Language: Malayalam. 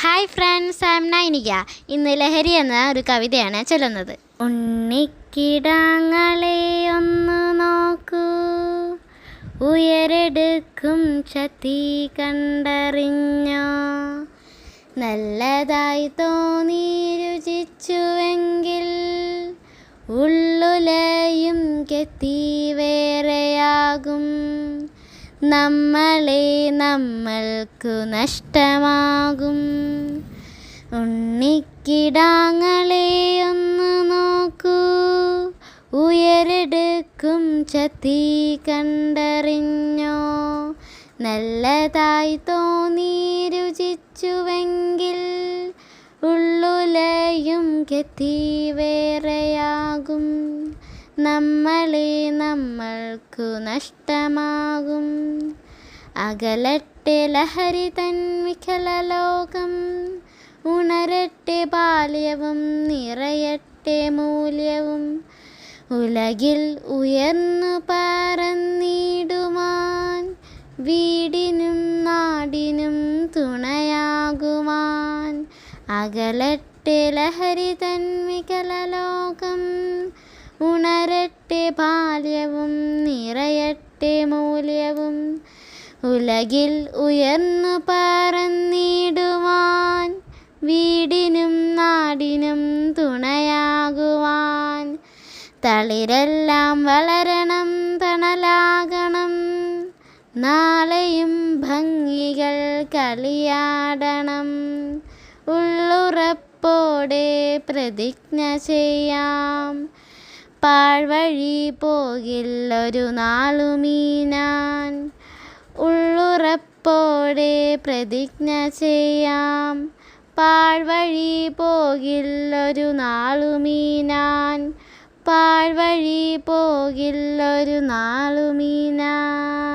Hi friends I'm Nainika. ഇന്ന് ലഹരി എന്ന ഒരു കവിതയാണ് ചൊല്ലുന്നത്. ഉണ്ണിക്കിടാങ്ങളെ ഒന്ന് നോക്കൂ. ഉയരെടുക്കും ചത്തി കണ്ടറിഞ്ഞോ. നല്ലതായി തോന്നി രുചിച്ചുവെങ്കിൽ ഉള്ളുലയും കെത്തി വേറെയാകും. നമ്മളെ നമ്മൾക്കു നഷ്ടമാകും. ഉണ്ണിക്കിടാങ്ങളെ ഒന്ന് നോക്കൂ. ഉയരെടുക്കും ചത്തി കണ്ടറിഞ്ഞോ. നല്ലതായി തോന്നി രുചിച്ചുവെങ്കിൽ ഉള്ളുലയും കെത്തി വേറെയാകും. നമ്മളെ നമ്മൾക്കു നഷ്ടമാകും. അകലട്ടെ ലഹരി തൻ വികലലോകം ഉണരട്ടെ ബാല്യവും നിറയട്ടെ മൂല്യവും. ഉലകിൽ ഉയർന്നു പറന്നിടുമാൻ വീടിനും നാടിനും തുണയാകുവാൻ. അകലട്ടെ ലഹരി തൻ വികലലോകം ഉണരട്ടെ ബാല്യവും നിറയട്ടെ മൂല്യവും. ഉലകിൽ ഉയർന്നു പറന്നിടുവാൻ വീടിനും നാടിനും തുണയാകുവാൻ. തളിരെല്ലാം വളരണം തണലാകണം. നാളെയും ഭംഗികൾ കളിയാടണം. ഉള്ളുറപ്പോടെ പ്രതിജ്ഞ ചെയ്യാം. പാഴ്വഴി പോകില്ലൊരു നാളുമീനാൻ ഉള്ളുറപ്പോടെ പ്രതിജ്ഞ ചെയ്യാം. പാഴ്വഴി പോകില്ലൊരു നാളുമീനാൻ പാഴ്വഴി പോകില്ലൊരു നാളുമീനാൻ